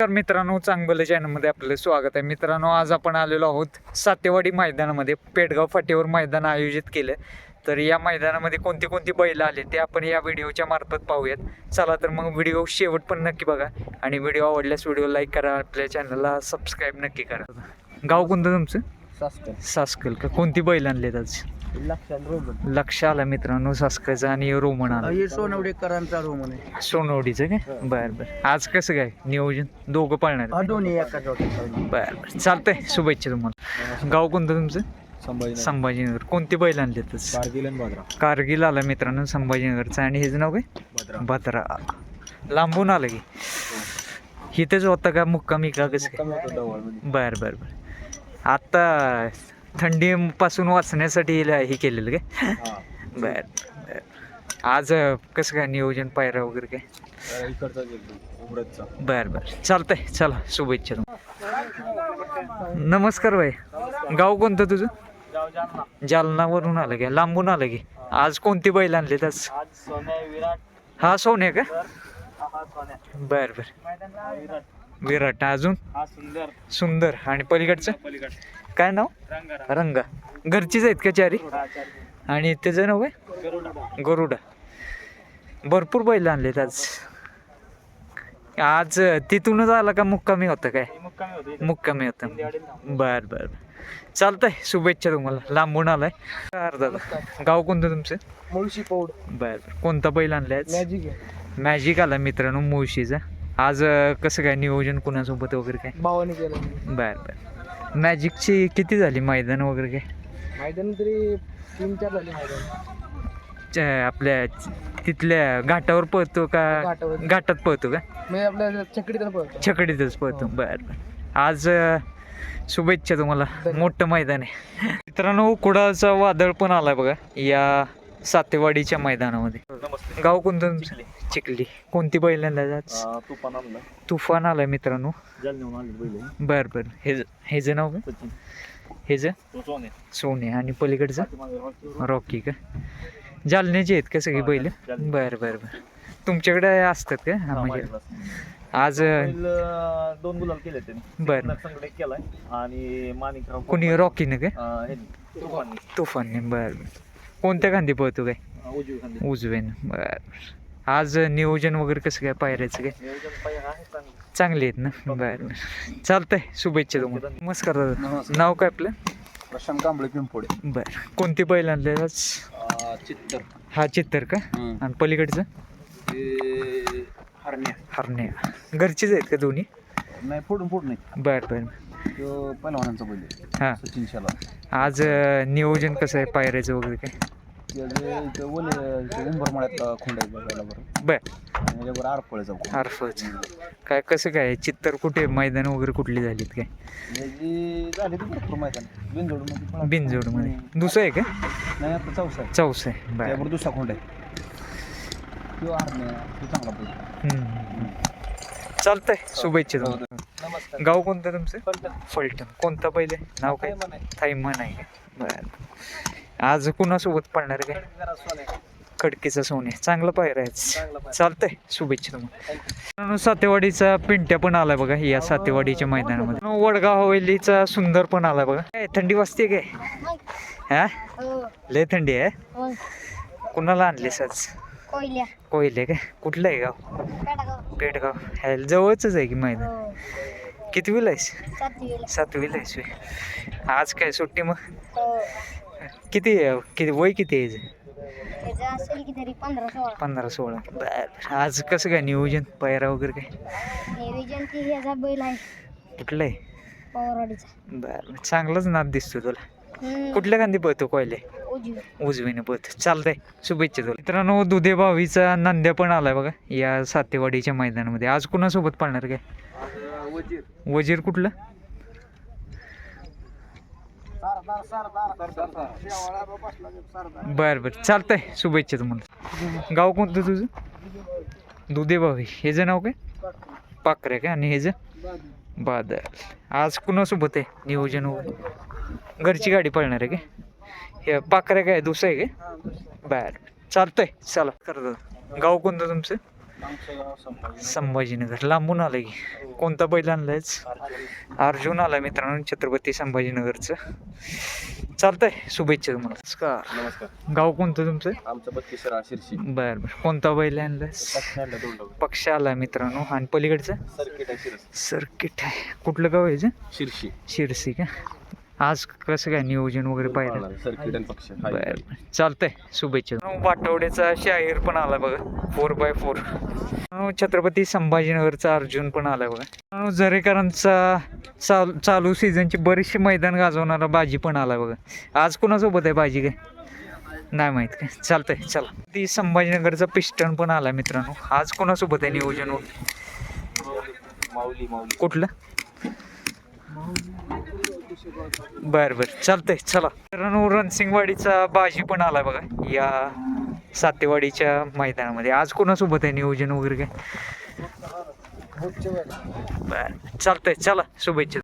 तर मित्रांनो चांगलं चॅनलमध्ये आपलं स्वागत आहे. मित्रांनो आज आपण आलेलो आहोत सातेवाडी मैदानामध्ये पेडगाव फाटीवर मैदान आयोजित केलं. तर या मैदानामध्ये कोणती कोणती बैल आले ते आपण या व्हिडिओच्या मार्फत पाहूयात. चला तर मग व्हिडिओ शेवट पण नक्की बघा आणि व्हिडिओ आवडल्यास व्हिडिओ लाईक करा आपल्या चॅनलला सबस्क्राईब नक्की करा. गाव कोणतं तुमचं? सासकर सासकल. का कोणती बैल आणलेत आज? लक्ष आला मित्रांनो सासकलचा आणि रोमन आला. हे सोनवडेकरांचा रोमन आहे. सोनवडीचं काय? बरं बरं. आज कसं काय नियोजन? दोघं पाळणार हा दोन्ही बरं बरं. चालतंय. शुभेच्छा तुम्हाला. गाव कोणतं तुमचं? संभाजी संभाजीनगर. कोणती बैल आणले बाजरा कारगिल आला मित्रांनो संभाजीनगरचं. आणि हेच नाव काय? भद्रा. लांबून आलं की. इथेच होतं का? मुक्कामी का? कसं काय? बरं बरं बरं. आता थंडीपासून वाचण्यासाठी हे केलेलं काय? बरं बरं. आज कसं काय नियोजन पायरा वगैरे काय? बरं बरं. चालतंय चला शुभेच्छा नमस्कार भाई. गाव कोणतं तुझं? जालनावरून आलं की लांबून आलं की. आज कोणती बैल सोन्या विराट. हा सोन्या का? हा बर बर. विराट. विराट अजून? हा सुंदर. सुंदर. आणि पलीकडचं? पलीकड काय नाव? रंगा. घरचीच आहेत का चारी? आणि त्याचं नाव आहे गरुडा. गरुडा भरपूर बैल आणलेत आज. आज तिथूनच आला का मुक्कामी होतं काय? मुक्कामी होते. बर बर चालतंय शुभेच्छा तुम्हाला. लांबून आलाय. दादा गाव कोणतं तुमचं? मुळशी पौड. बर बर. कोणता बैल आणलाय? मॅजिक मॅजिक आला मित्रांनो मुळशीचा. आज कसं काय नियोजन कुणासोबत वगैरे काय? भावाने केलं. बर बर. मॅजिकची किती झाली? मैदान वगैरे काय? मैदान तरी तीन चार झाले मैदान. च- आपल्या तिथल्या घाटावर पळतो का? घाटावर. घाटात पळतो का? मी आपल्या चकडीत पळतो. छकडीतच पळतो. बर बर. आज अं, शुभेच्छा तुम्हाला. मोठं मैदान आहे. मित्रांनो कुडाचा वादळ पण आलाय बघा. या सातेवाडीच्या मैदानामध्ये. नमस्ते. गाव कोणतं तुमचं? चिखली. कोणती बैल आणला आज? तुफान आणला. तुफान आलाय मित्रांनो. जालन्याहून आणले पहिले बर बर. हे हेच नाव का सचिन. हेच तो सोने. सोने. आणि पलीकडचं? पाठीमागे रॉकी का? जालन्याचे आहेत का सगळी हा, बैल? जालन्याचे. बर बर बर. तुमच्याकडे असतात का? हा, म्हणजे आज अं, दोन गुलाल केले त्यांनी. बर. संकट केलाय. आणि माणिकराव कोणी रॉकीनं का? अं, तुफानने, तुफानने. बर बर. कोणत्या खांदी पळतो काय? उजवी खांदी. उजवेनं. बर. आज नियोजन वगैरे कसं काय पायऱ्याचं काय? नियोजन पाहिजे आहे चांगलं. चांगले आहेत ना? बर. चालतंय. शुभेच्छा तुम्हाला. नमस्कार दादा. नाव काय आपलं? प्रशांत कांबळे पिंपोडे बर. कोणती बैल आणले आज? चित्तर. हा चित्तर का? आणि पलीकडचं? हरण्या. हरण्या. घरचीच आहेत का दोन्ही? नाही फोडून फोड नाही बर बर. तो पहिलवानांचा पहिले हां. सचिन आज अं, नियोजन कसं आहे पायऱ्याचं वगैरे काय? इथं ओले उंबरमाळ्यात खोंड आहे बघायला बरं. बर. आणि त्याच्यावर आरफळ चौक अर्फच काय कसं काय? चित्तर कुठे? मैदान वगैरे कुठली झालीत काय? जी झाली ती भरपूर मैदान. बिनजोडमध्ये बिनजोडमध्ये. दुसरं आहे का? नाही चौसा आहे. चौस आहे. बर. त्यावर दुसरा खोंड आहे. तो तो चांगला पडतो. चालतंय. शुभेच्छा तुम्हाला. नमस्कार. गाव कोणतं तुमचं? फलटण. कोणता पहिले? नाव काय? थायमन आहे. बर. आज कुणासोबत पडणार काय जरा सोने खडकीचा सोने चांगलं पाहिजे चांगलं पाहिजे. चालतंय. शुभेच्छा तुम्हाला. सातेवाडीचा पिंट्या पण आलाय बघा. या सातेवाडीच्या मैदानामध्ये. वडगाव हवेलीचा सुंदर पण आलाय बघा. काय थंडी वाजते काय? हा? लय थंडी आहे? कुणाला आणलीस आज? कोयल्या. कोयले काय? कुठलं आहे गाव? पेटगाव ह्याला जवळच आहे की मैदान? हो. कितवीला आहेस? सातवीला. आहेस होय. आज काय सुट्टी मग? हो. किती? किती वय किती आहे पंधरा सोळा. बर आज कसं काय नियोजन पायरा वगैरे काय? कुठलं आहे? बर चांगलाच नाद दिसतो तुला. कुठल्या गांधी पळतो कोयले? उजवी. उजवीने पळतो चालतंय. शुभेच्छा तुला. मित्रांनो दुधे भावीचा नंद्या पण आलाय बघा. या सातेवाडीच्या मैदानामध्ये. आज कुणासोबत पाळणार काय? वजीर. वजीर कुठलं? बर बर. चालतंय. शुभेच्छा तुम्हाला. गाव कोणतं तुझं? दुधे भावी ह्याचं नाव काय? पाकरे का आणि ह्याचं बादल आज कुणासोबत आहे नियोजन वगैरे? घरची गाडी पळणार आहे का? हे पाकऱ्या काय दुसरं आहे का? बर. चालतंय चला. करतो गाव कोणतं तुमचं? संभाजीनगर. लांबून आलं की कोणता बैल आणलायच अर्जुन आला मित्रांनो छत्रपती संभाजीनगरचं. चालतंय. शुभेच्छा तुम्हाला. नमस्कार. नमस्कार. गाव कोणतं तुमचं? आमचं शिरशी. बरं बरं. कोणता बैल आणलाय पक्ष आला मित्रांनो. आणि पलीकडचं? सर्किट आहे शिरस. सर्किट आहे. कुठलं गाव आहे? शिरशी. शिरसी का? आज कसं काय नियोजन वगैरे पाहिलं? बर. चालतंय. शुभेच्छा. वाटवड्याचा शाहीर पण आला बघा. फोर बाय फोर छत्रपती संभाजीनगरचा अर्जुन पण आला बघा. अं, जरेकरांचा चाल चालू सीझनची बरीचशी मैदान गाजवणारा बाजी पण आला बघा. आज कोणासोबत आहे बाजी काय? नाही माहीत काय. चालतंय चला. ती संभाजीनगरचा पिस्टन पण आला मित्रांनो. आज कोणासोबत आहे नियोजन? कुठलं? बर बर. चालतंय चला. मित्रांनो रणसिंगवाडीचा बाजी पण आला बघा. या सातेवाडीच्या मैदानामध्ये. आज कोणासोबत आहे नियोजन वगैरे काय? बर. चालतंय चला. शुभेच्छा.